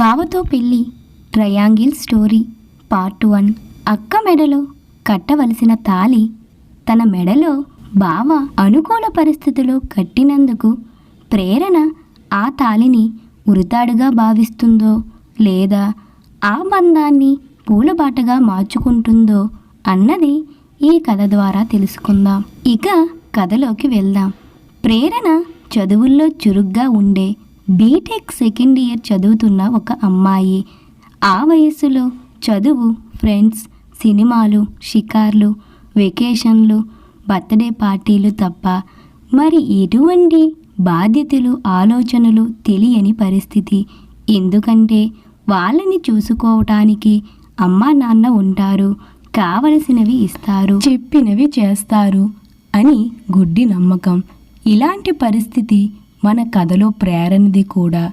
బావతో పెళ్ళి. Triangle story. Part one. అక్క మెడలో కట్టవలసిన తాలి తన మెడలో బావ అనుకూల పరిస్థితిలో కట్టినందుకు ప్రేరణ ఆ తాలిని ఉరితాడుగా భావిస్తుందో లేదా ఆ బంధాన్ని పూలబాటగా మార్చుకుంటుందో అన్నది ఈ కథ ద్వారా తెలుసుకుందాం. ఇక కథలోకి వెళ్దాం. ప్రేరణ చదువుల్లో చురుగ్గా ఉండే బీటెక్ సెకండ్ ఇయర్ చదువుతున్న ఒక అమ్మాయి. ఆ వయస్సులో చదువు ఫ్రెండ్స్ సినిమాలు షికార్లు వెకేషన్లు బర్త్డే పార్టీలు తప్ప మరి ఎటువంటి బాధ్యతలు ఆలోచనలు తెలియని పరిస్థితి. ఎందుకంటే వాళ్ళని చూసుకోవటానికి అమ్మా నాన్న ఉంటారు. కావలసినవి ఇస్తారు. చెప్పినవి చేస్తారు అని గుడ్డి నమ్మకం. ఇలాంటి పరిస్థితి మన కథలో ప్రేరణది కూడా.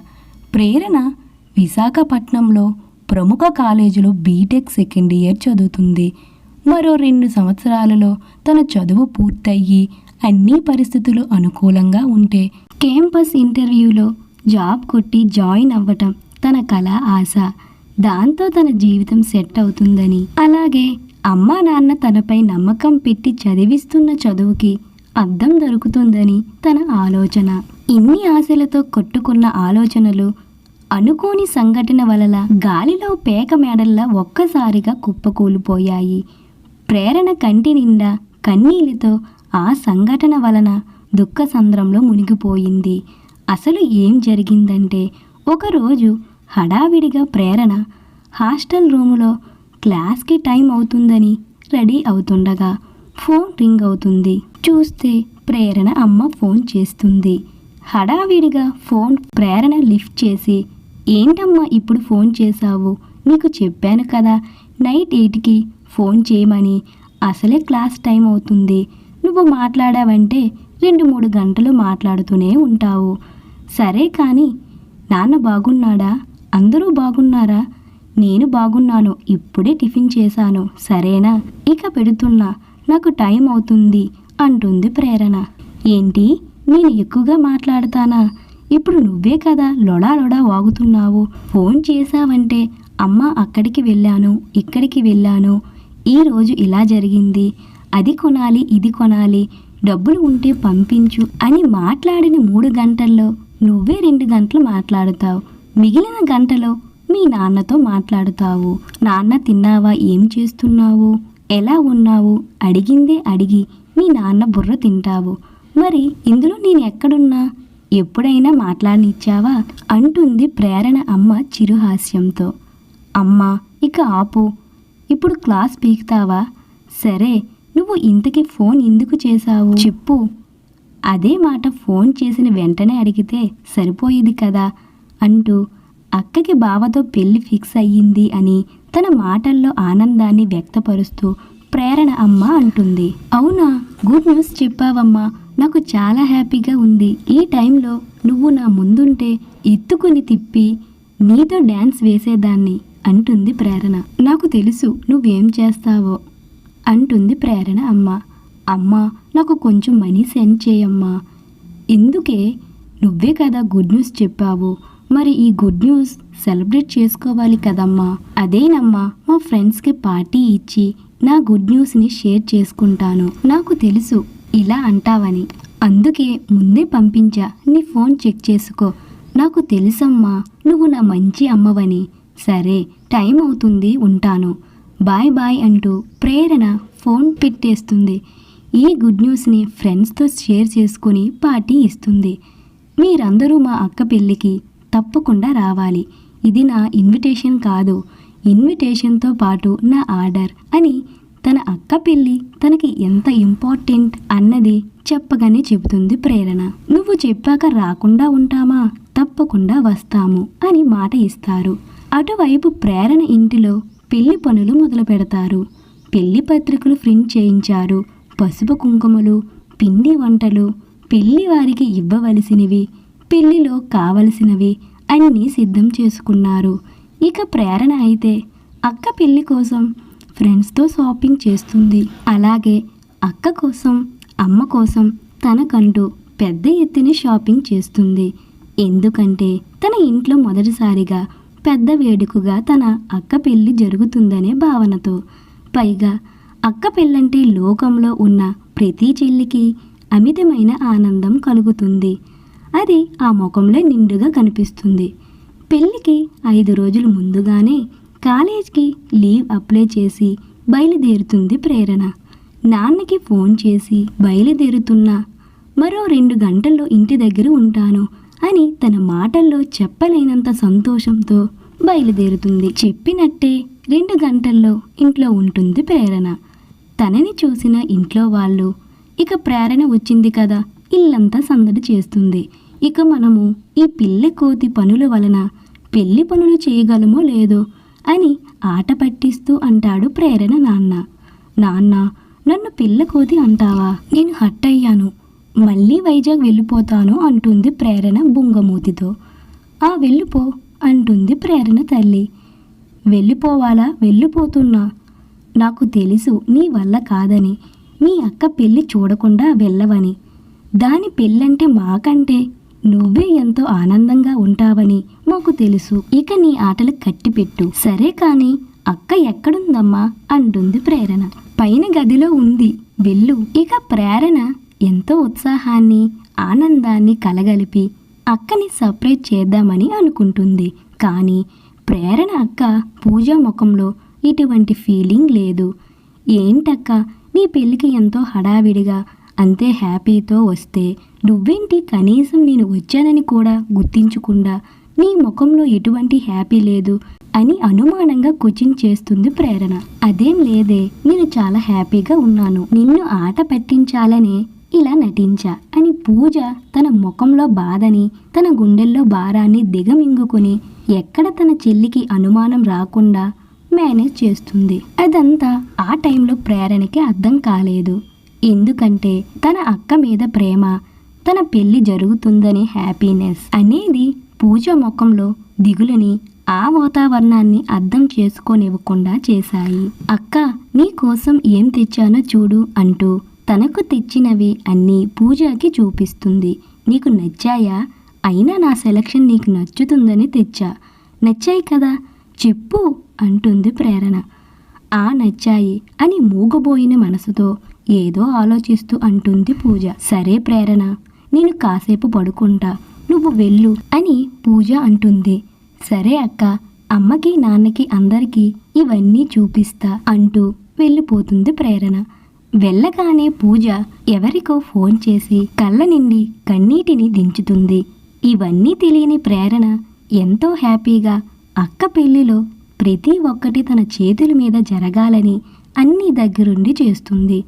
ప్రేరణ విశాఖపట్నంలో ప్రముఖ కాలేజీలో బీటెక్ సెకండ్ ఇయర్ చదువుతుంది. మరో రెండు సంవత్సరాలలో తన చదువు పూర్తయ్యి అన్ని పరిస్థితులు అనుకూలంగా ఉంటే క్యాంపస్ ఇంటర్వ్యూలో జాబ్ కొట్టి జాయిన్ అవ్వటం తన కళ ఆశ. దాంతో తన జీవితం సెట్ అవుతుందని. అలాగే అమ్మా నాన్న తనపై నమ్మకం పెట్టి చదివిస్తున్న చదువుకి అద్దం దొరుకుతుందని తన ఆలోచన. ఇన్ని ఆశలతో కొట్టుకున్న ఆలోచనలు అనుకోని సంఘటన వలన గాలిలో పేక మేడల్లా ఒక్కసారిగా కుప్పకూలిపోయాయి. ప్రేరణ కంటి నిండా కన్నీళ్ళతో ఆ సంఘటన వలన దుఃఖ సంద్రంలో మునిగిపోయింది. అసలు ఏం జరిగిందంటే ఒకరోజు హడావిడిగా ప్రేరణ హాస్టల్ రూములో క్లాస్కి టైం అవుతుందని రెడీ అవుతుండగా ఫోన్ రింగ్ అవుతుంది. చూస్తే ప్రేరణ అమ్మ ఫోన్ చేస్తుంది. హడావిడిగా ఫోన్ ప్రేరణ లిఫ్ట్ చేసి ఏంటమ్మా ఇప్పుడు ఫోన్ చేశావు? నీకు చెప్పాను కదా నైట్ ఎయిట్కి ఫోన్ చేయమని. అసలే క్లాస్ టైం అవుతుంది. నువ్వు మాట్లాడావంటే రెండు మూడు గంటలు మాట్లాడుతూనే ఉంటావు. సరే కానీ నాన్న బాగున్నాడా? అందరూ బాగున్నారా? నేను బాగున్నాను. ఇప్పుడే టిఫిన్ చేశాను. సరేనా? ఇక పెడుతున్నా. నాకు టైం అవుతుంది అంటుంది ప్రేరణ. ఏంటి? నేను ఎక్కువగా మాట్లాడతానా? ఇప్పుడు నువ్వే కదా లొడా లొడా వాగుతున్నావు. ఫోన్ చేశావంటే అమ్మ అక్కడికి వెళ్ళాను ఇక్కడికి వెళ్ళాను. ఈరోజు ఇలా జరిగింది. అది కొనాలి ఇది కొనాలి. డబ్బులు ఉంటే పంపించు అని మాట్లాడిన మూడు గంటల్లో నువ్వే రెండు గంటలు మాట్లాడుతావు. మిగిలిన గంటలో మీ నాన్నతో మాట్లాడుతావు. నాన్న తిన్నావా? ఏం చేస్తున్నావు? ఎలా ఉన్నావు? అడిగిందే అడిగి మీ నాన్న బుర్ర తింటావు. మరి ఇందులో నేను ఎక్కడున్నా? ఎప్పుడైనా మాట్లాడనిచ్చావా? అంటుంది ప్రేరణ అమ్మ చిరుహాస్యంతో అమ్మా ఇక ఆపు. ఇప్పుడు క్లాస్ పీకుతావా? సరే నువ్వు ఇంతకీ ఫోన్ ఎందుకు చేశావు? చెప్పు. అదే మాట ఫోన్ చేసిన వెంటనే అడిగితే సరిపోయేది కదా? అంటూ అక్కకి బావతో పెళ్ళి ఫిక్స్ అయ్యింది అని తన మాటల్లో ఆనందాన్ని వ్యక్తపరుస్తూ ప్రేరణ అమ్మ అంటుంది. అవునా? గుడ్ న్యూస్ చెప్పావమ్మా. నాకు చాలా హ్యాపీగా ఉంది. ఈ టైంలో నువ్వు నా ముందుంటే ఎత్తుకుని తిప్పి నీతో డ్యాన్స్ వేసేదాన్ని అంటుంది ప్రేరణ. నాకు తెలుసు నువ్వేం చేస్తావో అంటుంది ప్రేరణ అమ్మ. అమ్మ నాకు కొంచెం మనీ సెండ్ చేయమ్మా. ఎందుకే? నువ్వే కదా గుడ్ న్యూస్ చెప్పావు. మరి ఈ గుడ్ న్యూస్ సెలబ్రేట్ చేసుకోవాలి కదమ్మా? అదేనమ్మా మా ఫ్రెండ్స్కి పార్టీ ఇచ్చి నా గుడ్ న్యూస్ని షేర్ చేసుకుంటాను. నాకు తెలుసు ఇలా అంటావని. అందుకే ముందే పంపించా నీ ఫోన్ చెక్ చేసుకో. నాకు తెలుసమ్మా నువ్వు నా మంచి అమ్మవని. సరే టైం అవుతుంది ఉంటాను. బాయ్ బాయ్ అంటూ ప్రేరణ ఫోన్ పెట్టేస్తుంది. ఈ గుడ్ న్యూస్ని ఫ్రెండ్స్తో షేర్ చేసుకుని పార్టీ ఇస్తుంది. మీరందరూ మా అక్క పెళ్ళికి తప్పకుండా రావాలి. ఇది నా ఇన్విటేషన్ కాదు. ఇన్విటేషన్తో పాటు నా ఆర్డర్ అని తన అక్క పెళ్ళి తనకి ఎంత ఇంపార్టెంట్ అన్నది చెప్పగానే చెబుతుంది ప్రేరణ. నువ్వు చెప్పాక రాకుండా ఉంటామా? తప్పకుండా వస్తాము అని మాట ఇస్తారు. అటువైపు ప్రేరణ ఇంటిలో పెళ్ళి పనులు మొదలు పెడతారు. పెళ్ళి పత్రికలు ప్రింట్ చేయించారు. పసుపు కుంకుమలు పిండి వంటలు పెళ్ళి వారికి ఇవ్వవలసినవి పెళ్ళిలో కావలసినవి అన్నీ సిద్ధం చేసుకున్నారు. ఇక ప్రేరణ అయితే అక్క పెళ్ళి కోసం ఫ్రెండ్స్తో షాపింగ్ చేస్తుంది. అలాగే అక్క కోసం అమ్మ కోసం తనకంటూ పెద్ద ఎత్తున షాపింగ్ చేస్తుంది. ఎందుకంటే తన ఇంట్లో మొదటిసారిగా పెద్ద వేడుకగా తన అక్క పెళ్ళి జరుగుతుందనే భావనతో. పైగా అక్క పెళ్ళంటే లోకంలో ఉన్న ప్రతి చెల్లికి అమితమైన ఆనందం కలుగుతుంది. అది ఆ ముఖంలో నిండుగా కనిపిస్తుంది. పెళ్ళికి ఐదు రోజులు ముందుగానే కాలేజ్కి లీవ్ అప్లై చేసి బయలుదేరుతుంది ప్రేరణ. నాన్నకి ఫోన్ చేసి బయలుదేరుతున్నా మరో రెండు గంటల్లో ఇంటి దగ్గర ఉంటాను అని తన మాటల్లో చెప్పలేనంత సంతోషంతో బయలుదేరుతుంది. చెప్పినట్టే రెండు గంటల్లో ఇంట్లో ఉంటుంది ప్రేరణ. తనని చూసిన ఇంట్లో వాళ్ళు ఇక ప్రేరణ వచ్చింది కదా ఇల్లంతా సందడి చేస్తుంది. ఇక మనము ఈ పిల్లి కోతి పనుల వలన పెళ్ళి పనులు చేయగలమో లేదో అని ఆట పట్టిస్తూ అంటాడు ప్రేరణ నాన్న. నాన్న నన్ను పిల్ల కోతి అంటావా? నేను హట్ అయ్యాను. మళ్ళీ వైజాగ్ వెళ్ళిపోతాను అంటుంది ప్రేరణ బుంగమూతితో. ఆ వెళ్ళిపో అంటుంది ప్రేరణ తల్లి. వెళ్ళిపోవాలా? వెళ్ళిపోతున్నా. నాకు తెలుసు నీ వల్ల కాదని. మీ అక్క పెళ్ళి చూడకుండా వెళ్ళవని. దాని పెళ్ళంటే మాకంటే నువ్వే ఎంతో ఆనందంగా ఉంటావని మాకు తెలుసు. ఇక నీ ఆటలు కట్టిపెట్టు. సరే కాని అక్క ఎక్కడుందమ్మా? అంటుంది ప్రేరణ. పైన గదిలో ఉంది. వెళ్ళు. ఇక ప్రేరణ ఎంతో ఉత్సాహాన్ని ఆనందాన్ని కలగలిపి అక్కని సపరేట్ చేద్దామని అనుకుంటుంది. కానీ ప్రేరణ అక్క పూజా ముఖంలో ఇటువంటి ఫీలింగ్ లేదు. ఏంటక్క? నీ పెళ్ళికి ఎంతో హడావిడిగా అంతే హ్యాపీతో వస్తే నువ్వేంటి కనీసం నేను వచ్చానని కూడా గుర్తించకుండా నీ ముఖంలో ఎటువంటి హ్యాపీ లేదు అని అనుమానంగా కోచింగ్ చేస్తుంది ప్రేరణ. అదేం లేదే నేను చాలా హ్యాపీగా ఉన్నాను. నిన్ను ఆట పట్టించాలనే ఇలా నటించా అని పూజ తన ముఖంలో బాధని తన గుండెల్లో భారాన్ని దిగమింగుకొని ఎక్కడ తన చెల్లికి అనుమానం రాకుండా మేనేజ్ చేస్తుంది. అదంతా ఆ టైంలో ప్రేరణకి అర్థం కాలేదు. ఎందుకంటే తన అక్క మీద ప్రేమ తన పెళ్ళి జరుగుతుందనే హ్యాపీనెస్ అనేది పూజ ముఖంలో దిగులని ఆ వాతావరణాన్ని అర్థం చేసుకోనివ్వకుండా చేశాయి. అక్క నీ కోసం ఏం తెచ్చానో చూడు అంటూ తనకు తెచ్చినవి అన్నీ పూజకి చూపిస్తుంది. నీకు నచ్చాయా? అయినా నా సెలక్షన్ నీకు నచ్చుతుందని తెచ్చా. నచ్చాయి కదా చెప్పు అంటుంది ప్రేరణ. ఆ నచ్చాయి అని మూగబోయిన మనసుతో ఏదో ఆలోచిస్తూ అంటుంది పూజ. సరే ప్రేరణ నేను కాసేపు పడుకుంటా నువ్వు వెళ్ళు అని పూజ అంటుంది. సరే అక్క అమ్మకి నాన్నకి అందరికీ ఇవన్నీ చూపిస్తా అంటూ వెళ్ళిపోతుంది ప్రేరణ. వెళ్ళగానే పూజ ఎవరికో ఫోన్ చేసి కళ్ళ నిండి కన్నీటిని దించుతుంది. ఇవన్నీ తెలియని ప్రేరణ ఎంతో హ్యాపీగా అక్క పెళ్ళిలో ప్రతి ఒక్కటి తన చేతుల మీద జరగాలని అన్ని దగ్గరుండి చేస్తుంది.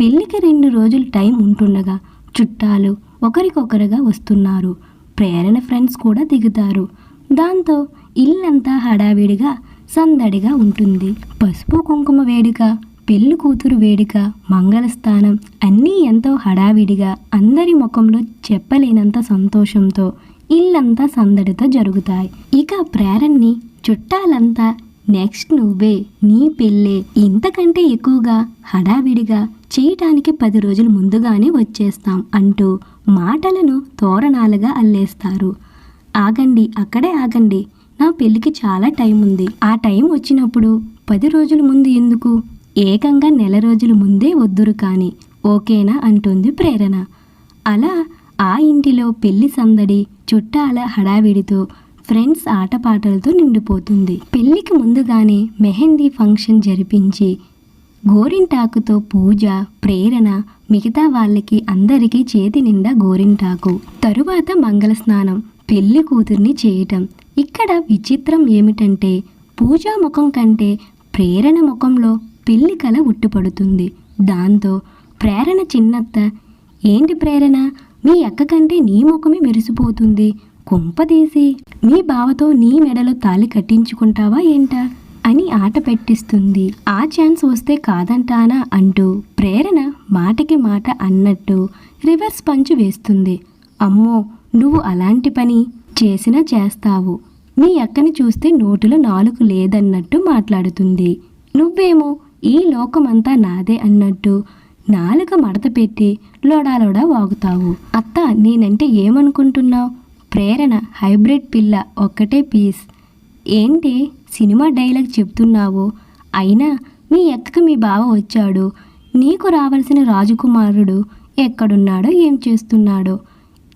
పెళ్ళికి రెండు రోజులు టైం ఉంటుండగా చుట్టాలు ఒకరికొకరుగా వస్తున్నారు. ప్రేరణ ఫ్రెండ్స్ కూడా దిగుతారు. దాంతో ఇల్లంతా హడావిడిగా సందడిగా ఉంటుంది. పసుపు కుంకుమ వేడుక పెళ్ళి కూతురు వేడుక మంగళస్థానం అన్నీ ఎంతో హడావిడిగా అందరి ముఖంలో చెప్పలేనంత సంతోషంతో ఇల్లంతా సందడితో జరుగుతాయి. ఇక ప్రేరణని చుట్టాలంతా నెక్స్ట్ నువ్వే నీ పెళ్ళే ఇంతకంటే ఎక్కువగా హడావిడిగా చేయటానికి పది రోజులు ముందుగానే వచ్చేస్తాం అంటూ మాటలను తోరణాలుగా అల్లేస్తారు. ఆగండి అక్కడే ఆగండి నా పెళ్ళికి చాలా టైం ఉంది ఆ టైం వచ్చినప్పుడు పది రోజుల ముందు ఎందుకు? ఏకంగా నెల రోజుల ముందే వద్దురు కానీ ఓకేనా? అంటుంది ప్రేరణ. అలా ఆ ఇంటిలో పెళ్ళి సందడి చుట్టాల హడావిడితో ఫ్రెండ్స్ ఆటపాటలతో నిండిపోతుంది. పెళ్ళికి ముందుగానే మెహందీ ఫంక్షన్ జరిపించి గోరింటాకుతో పూజ ప్రేరణ మిగతా వాళ్ళకి అందరికీ చేతి నిండా గోరింటాకు. తరువాత మంగళ స్నానం పెళ్ళి కూతుర్ని చేయటం. ఇక్కడ విచిత్రం ఏమిటంటే పూజా ముఖం కంటే ప్రేరణ ముఖంలో పెళ్ళి కళ ఉట్టుపడుతుంది. దాంతో ప్రేరణ చిన్నత్త ఏంటి ప్రేరణ? మీ అక్క కంటే నీ ముఖమే మెరిసిపోతుంది. కుంపదీసి మీ బావతో నీ మెడలో తాళి కట్టించుకుంటావా ఏంటా? అని ఆట పెట్టిస్తుంది. ఆ ఛాన్స్ వస్తే కాదంటానా అంటూ ప్రేరణ మాటకి మాట అన్నట్టు రివర్స్ పంచు వేస్తుంది. అమ్మో నువ్వు అలాంటి పని చేసినా చేస్తావు. మీ అక్కని చూస్తే నోటిలో నాలుగు లేదన్నట్టు మాట్లాడుతుంది. నువ్వేమో ఈ లోకమంతా నాదే అన్నట్టు నాలుక మడత పెట్టి లోడాలోడా వాగుతావు. అత్త నేనంటే ఏమనుకుంటున్నావు? ప్రేరణ హైబ్రిడ్ పిల్ల ఒక్కటే పీస్. ఏంటి సినిమా డైలాగ్ చెప్తున్నావు? అయినా మీ ఎక్కకి మీ బావ వచ్చాడు. నీకు రావాల్సిన రాజకుమారుడు ఎక్కడున్నాడో ఏం చేస్తున్నాడో.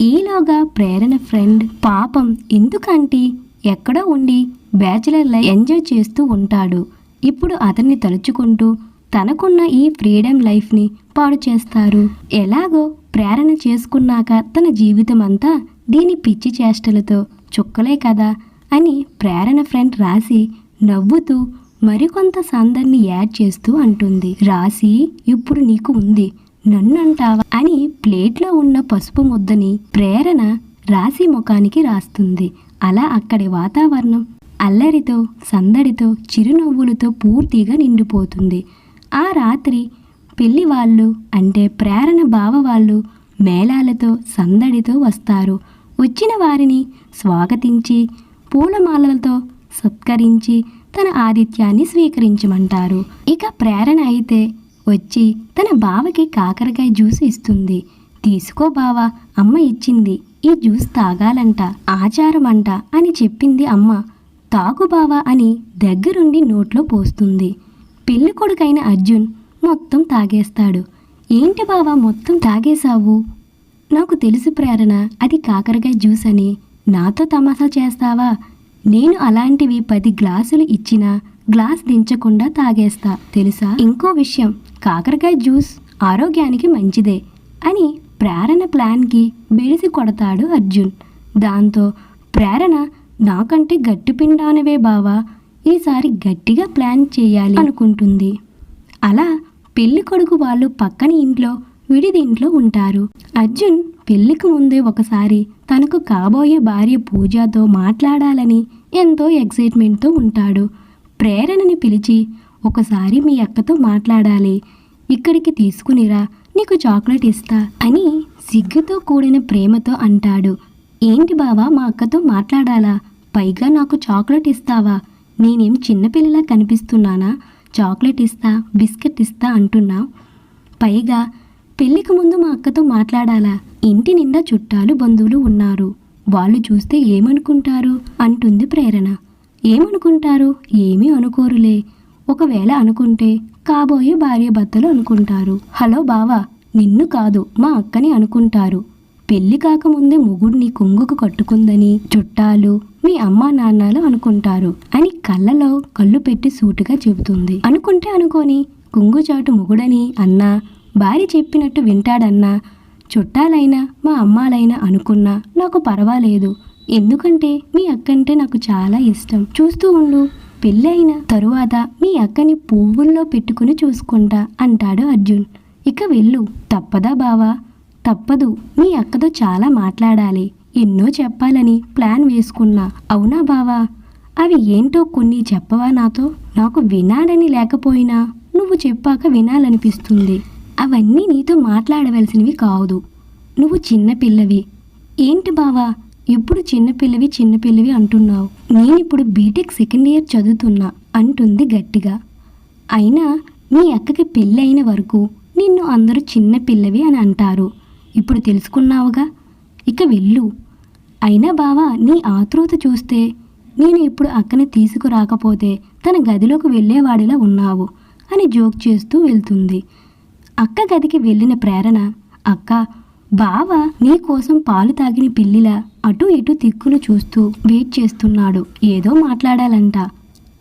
ఈలోగా ప్రేరణ ఫ్రెండ్ పాపం ఎందుకంటే? ఎక్కడో ఉండి బ్యాచిలర్ లైఫ్ ఎంజాయ్ చేస్తూ ఉంటాడు. ఇప్పుడు అతన్ని తలుచుకుంటూ తనకున్న ఈ ఫ్రీడమ్ లైఫ్ని పాడు చేస్తారు. ఎలాగో ప్రేరణ చేసుకున్నాక తన జీవితం అంతా దీని పిచ్చి చేష్టలతో చుక్కలే కదా అని ప్రేరణ ఫ్రెండ్ రాసి నవ్వుతూ మరికొంత సందర్ని యాడ్ చేస్తూ అంటుంది. రాసి ఇప్పుడు నీకు ఉంది. నన్ను అంటావా? అని ప్లేట్లో ఉన్న పసుపు ముద్దని ప్రేరణ రాసి ముఖానికి రాస్తుంది. అలా అక్కడి వాతావరణం అల్లరితో సందడితో చిరునవ్వులతో పూర్తిగా నిండిపోతుంది. ఆ రాత్రి పెళ్ళి వాళ్ళు అంటే ప్రేరణ బావ వాళ్ళు మేళాలతో సందడితో వస్తారు. వచ్చిన వారిని స్వాగతించి పూలమాలలతో సత్కరించి తన ఆతిథ్యాన్ని స్వీకరించమంటారు. ఇక ప్రేరణ అయితే వచ్చి తన బావకి కాకరకాయ జ్యూస్ ఇస్తుంది. తీసుకో బావా అమ్మ ఇచ్చింది. ఈ జ్యూస్ తాగాలంట ఆచారం అంట అని చెప్పింది అమ్మ. తాగు బావా అని దగ్గరుండి నోట్లో పోస్తుంది. పెళ్ళి కొడుకైన అర్జున్ మొత్తం తాగేస్తాడు. ఏంటి బావా మొత్తం తాగేశావు? నాకు తెలుసు ప్రేరణ అది కాకరకాయ జ్యూస్ అని. నాతో తమాషా చేస్తావా? నేను అలాంటివి పది గ్లాసులు ఇచ్చినా గ్లాస్ దించకుండా తాగేస్తా తెలుసా? ఇంకో విషయం కాకరకాయ జ్యూస్ ఆరోగ్యానికి మంచిదే అని ప్రేరణ ప్లాన్కి బెడిసి కొడతాడు అర్జున్. దాంతో ప్రేరణ నాకంటే గట్టి పిండానవే బావా ఈసారి గట్టిగా ప్లాన్ చేయాలి అనుకుంటుంది. అలా పెళ్ళి కొడుకు వాళ్ళు పక్కని ఇంట్లో విడిదింట్లో ఉంటారు. అర్జున్ పెళ్ళికి ముందే ఒకసారి తనకు కాబోయే భార్య పూజతో మాట్లాడాలని ఎంతో ఎక్సైట్మెంట్తో ఉంటాడు. ప్రేరణని పిలిచి ఒకసారి మీ అక్కతో మాట్లాడాలి. ఇక్కడికి తీసుకునిరా. నీకు చాక్లెట్ ఇస్తా అని సిగ్గుతో కూడిన ప్రేమతో అంటాడు. ఏంటి బావా మా అక్కతో మాట్లాడాలా? పైగా నాకు చాక్లెట్ ఇస్తావా? నేనేం చిన్నపిల్లలా కనిపిస్తున్నానా? చాక్లెట్ ఇస్తా బిస్కెట్ ఇస్తా అంటున్నా. పైగా పెళ్ళికి ముందు మా అక్కతో మాట్లాడాలా? ఇంటి నిండా చుట్టాలు బంధువులు ఉన్నారు. వాళ్ళు చూస్తే ఏమనుకుంటారు? అంటుంది ప్రేరణ. ఏమనుకుంటారు? ఏమీ అనుకోరులే. ఒకవేళ అనుకుంటే కాబోయే భార్య భర్తలు అనుకుంటారు. హలో బావా నిన్ను కాదు మా అక్కని అనుకుంటారు. పెళ్ళి కాకముందే మొగుడిని కొంగుకు కట్టుకుందని చుట్టాలు మీ అమ్మా నాన్నలు అనుకుంటారు. అని కళ్ళలో కళ్ళు పెట్టి సూటుగా చెబుతుంది. అనుకుంటే అనుకోని కుంగుచాటు మొగుడని అన్నా భార్య చెప్పినట్టు వింటాడన్నా చుట్టాలైనా మా అమ్మాలైనా అనుకున్నా నాకు పర్వాలేదు. ఎందుకంటే మీ అక్కంటే నాకు చాలా ఇష్టం. చూస్తూ ఉండు పెళ్ళైన తరువాత మీ అక్కని పువ్వుల్లో పెట్టుకుని చూసుకుంటా అంటాడు అర్జున్. ఇక వెళ్ళు. తప్పదా బావా? తప్పదు. మీ అక్కతో చాలా మాట్లాడాలి. ఎన్నో చెప్పాలని ప్లాన్ వేసుకున్నా అవునా బావా? అవి ఏంటో కొన్ని చెప్పవా నాతో? నాకు వినాలని లేకపోయినా నువ్వు చెప్పాక వినాలనిపిస్తుంది. అవన్నీ నీతో మాట్లాడవలసినవి కాదు. నువ్వు చిన్నపిల్లవి ఏంటి బావా? ఇప్పుడు చిన్నపిల్లవి చిన్నపిల్లవి అంటున్నావు? నేనిప్పుడు బీటెక్ సెకండ్ ఇయర్ చదువుతున్నా అంటుంది గట్టిగా. అయినా మీ అక్కకి పెళ్ళైన వరకు నిన్ను అందరూ చిన్నపిల్లవి అని అంటారు. ఇప్పుడు తెలుసుకున్నావుగా? ఇక వెళ్ళు. అయినా బావా నీ ఆతృత చూస్తే నేను ఇప్పుడు అక్కని తీసుకురాకపోతే తన గదిలోకి వెళ్ళేవాడిలా ఉన్నావు అని జోక్ చేస్తూ వెళ్తుంది. అక్క గదికి వెళ్ళిన ప్రేరణ అక్క బావ నీ కోసం పాలు తాగిన పిల్లిలా అటు ఇటు తిక్కులు చూస్తూ వెయిట్ చేస్తున్నాడు. ఏదో మాట్లాడాలంట.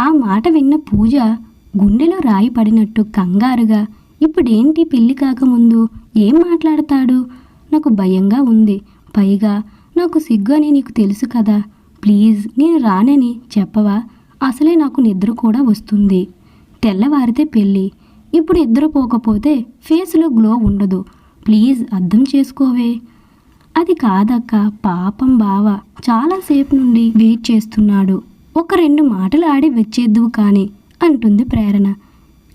ఆ మాట విన్న పూజ గుండెలో రాయి పడినట్టు కంగారుగా ఇప్పుడేంటి పెళ్ళి కాకముందు? ఏం మాట్లాడతాడు? నాకు భయంగా ఉంది. పైగా నాకు సిగ్గు అని నీకు తెలుసు కదా. ప్లీజ్ నేను రానని చెప్పవా? అసలే నాకు నిద్ర కూడా వస్తుంది. తెల్లవారితే పెళ్ళి. ఇప్పుడు నిద్రపోకపోతే ఫేస్లో గ్లో ఉండదు. ప్లీజ్ అర్థం చేసుకోవే. అది కాదక్క పాపం బావ. చాలాసేపు నుండి వెయిట్ చేస్తున్నాడు. ఒక రెండు మాటలు ఆడి వచ్చేద్దువు కానీ అంటుంది ప్రేరణ.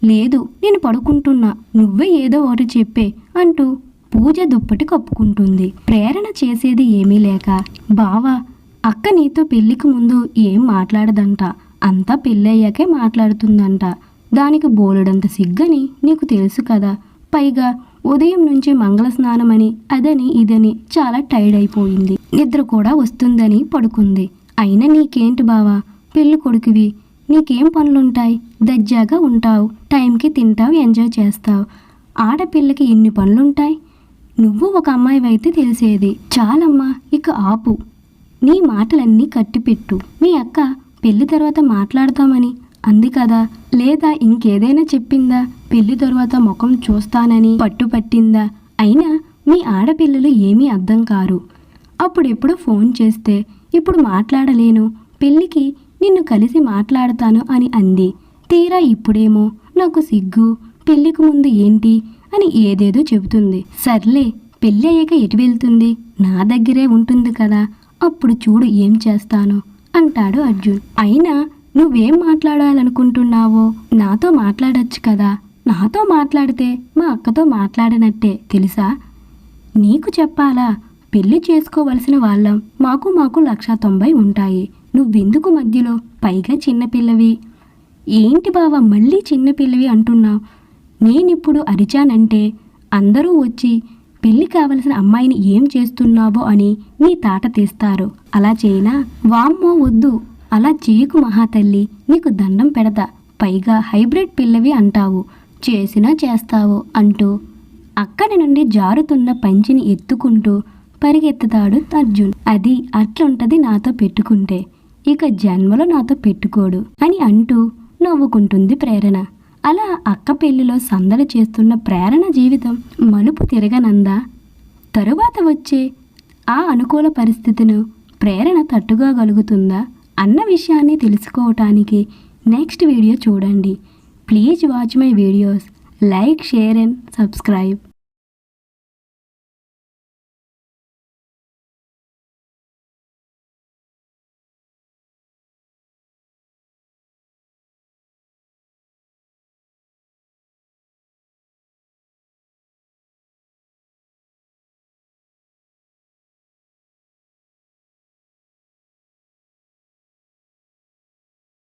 లేదు నేను పడుకుంటున్నా. నువ్వే ఏదో ఒకటి చెప్పే అంటూ పూజ దుప్పటి కప్పుకుంటుంది. ప్రేరణ చేసేది ఏమీ లేక బావా అక్క నీతో పెళ్ళికి ముందు ఏం మాట్లాడదంట. అంతా పెళ్ళయ్యాకే మాట్లాడుతుందంట. దానికి బోలెడంత సిగ్గని నీకు తెలుసు కదా. పైగా ఉదయం నుంచి మంగళ స్నానమని అదని ఇదని చాలా టైర్డ్ అయిపోయింది. నిద్ర కూడా వస్తుందని పడుకుంది. అయినా నీకేంటి బావా? పెళ్ళి కొడుకువి. నీకేం పనులుంటాయి? దజ్జాగా ఉంటావు. టైంకి తింటావు ఎంజాయ్ చేస్తావు. ఆడపిల్లకి ఎన్ని పనులుంటాయి? నువ్వు ఒక అమ్మాయి అయితే తెలిసేది. చాలమ్మా ఇక ఆపు. నీ మాటలన్నీ కట్టిపెట్టు. మీ అక్క పెళ్ళి తర్వాత మాట్లాడతామని అంది కదా. లేదా ఇంకేదైనా చెప్పిందా? పెళ్ళి తర్వాత ముఖం చూస్తానని పట్టుపట్టిందా? అయినా మీ ఆడపిల్లలు ఏమీ అర్థం కారు. అప్పుడెప్పుడు ఫోన్ చేస్తే ఇప్పుడు మాట్లాడలేను. పెళ్ళికి నిన్ను కలిసి మాట్లాడతాను అని అంది. తీరా ఇప్పుడేమో? నాకు సిగ్గు. పెళ్ళికి ముందు ఏంటి? అని ఏదేదో చెబుతుంది. సర్లే పెళ్ళి అయ్యాక ఎటు వెళ్తుంది? నా దగ్గరే ఉంటుంది కదా అప్పుడు చూడు ఏం చేస్తాను అంటాడు అర్జున్. అయినా నువ్వేం మాట్లాడాలనుకుంటున్నావో? నాతో మాట్లాడచ్చు కదా. నాతో మాట్లాడితే మా అక్కతో మాట్లాడినట్టే తెలుసా? నీకు చెప్పాలా? పెళ్ళి చేసుకోవలసిన వాళ్ళం. మాకు మాకు లక్ష తొంభై ఉంటాయి. నువ్వెందుకు మధ్యలో? పైగా చిన్నపిల్లవి. ఏంటి బావ మళ్ళీ చిన్నపిల్లవి అంటున్నావు? నేనిప్పుడు అరిచానంటే అందరూ వచ్చి పెళ్ళి కావలసిన అమ్మాయిని ఏం చేస్తున్నావో అని నీ తాట తీస్తారు. అలా చేయనా? వామ్మో వద్దు. అలా చేయకు మహాతల్లి. నీకు దండం పెడతా. పైగా హైబ్రిడ్ పిల్లవి అంటావు. చేసినా చేస్తావు అంటూ అక్కడి నుండి జారుతున్న పంచిని ఎత్తుకుంటూ పరిగెత్తుతాడు అర్జున్. అది అట్లుంటది నాతో పెట్టుకుంటే. ఇక జన్మలో నాతో పెట్టుకోడు అని అంటూ నవ్వుకుంటుంది ప్రేరణ. అలా అక్క పెళ్ళిలో సందడి చేస్తున్న ప్రేరణ జీవితం మలుపు తిరగనందా? తరువాత వచ్చే ఆ అనుకూల పరిస్థితిను ప్రేరణ తట్టుకోగలుగుతుందా అన్న విషయాన్ని తెలుసుకోవటానికి నెక్స్ట్ వీడియో చూడండి. Please watch my videos. Like share and subscribe.